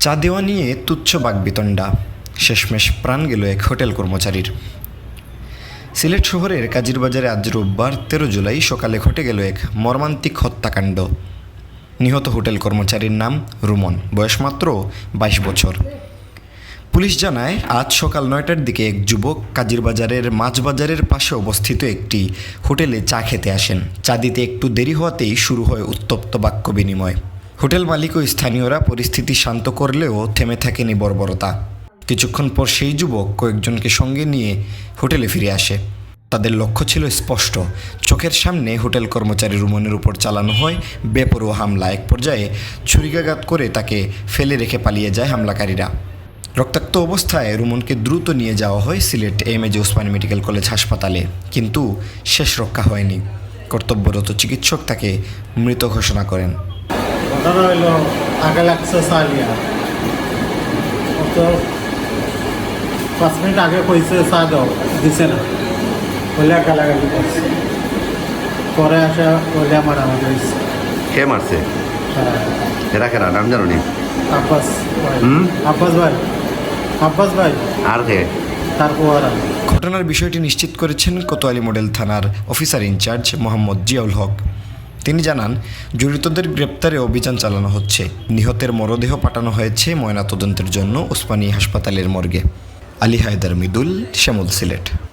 চা দেওয়া নিয়ে তুচ্ছ বাগবিতণ্ডা। শেষমেশ প্রাণ গেল এক হোটেল কর্মচারীর। সিলেট শহরের কাজিরবাজারে আজ রোববার তেরো জুলাই সকালে ঘটে গেল এক মর্মান্তিক হত্যাকাণ্ড। নিহত হোটেল কর্মচারীর নাম রুমন, বয়স মাত্র বাইশ বছর। পুলিশ জানায়, আজ সকাল নয়টার দিকে এক যুবক কাজিরবাজারের মাছবাজারের পাশে অবস্থিত একটি হোটেলে চা খেতে আসেন। চা দিতে একটু দেরি হওয়াতেই শুরু হয় উত্তপ্ত বাক্য বিনিময়। হোটেল মালিক ও স্থানীয়রা পরিস্থিতি শান্ত করলেও থেমে থাকেনি বর্বরতা। কিছুক্ষণ পর সেই যুবক কয়েকজনকে সঙ্গে নিয়ে হোটেলে ফিরে আসে। তাদের লক্ষ্য ছিল স্পষ্ট। চোখের সামনে হোটেল কর্মচারী রুমনের উপর চালানো হয় বেপরোয়া হামলা। এক পর্যায়ে ছুরিকাঘাত করে তাকে ফেলে রেখে পালিয়ে যায় হামলাকারীরা। রক্তাক্ত অবস্থায় রুমনকে দ্রুত নিয়ে যাওয়া হয় Sylhet M A G Osmani medical college হাসপাতালে। কিন্তু শেষ রক্ষা হয়নি। কর্তব্যরত চিকিৎসক তাকে মৃত ঘোষণা করেন। আগে লাগছে তো পাঁচ মিনিট আগে কইছে চা দাও। দিছে না। বলে গালাগালি করছে। পরে আসা বলে আমার আমাদের কে মারছে? হ্যাঁ, এরা কেনা নাম জানো নি। আব্বাস ভাই। হুম? আব্বাস ভাই। আব্বাস ভাই। আর কে? তারপর ঘটনার বিষয়টি নিশ্চিত করেছেন কোতোয়ালি মডেল থানার officer in charge Mohammad Ziaul Haque. তিনি জানান, জড়িতদের গ্রেপ্তারে অভিযান চালানো হচ্ছে। নিহতের মরদেহ পাঠানো হয়েছে ময়নাতদন্তের জন্য ওসমানী হাসপাতালের মর্গে। আলী হায়দার মিদুল, শ্যামল সিলেট।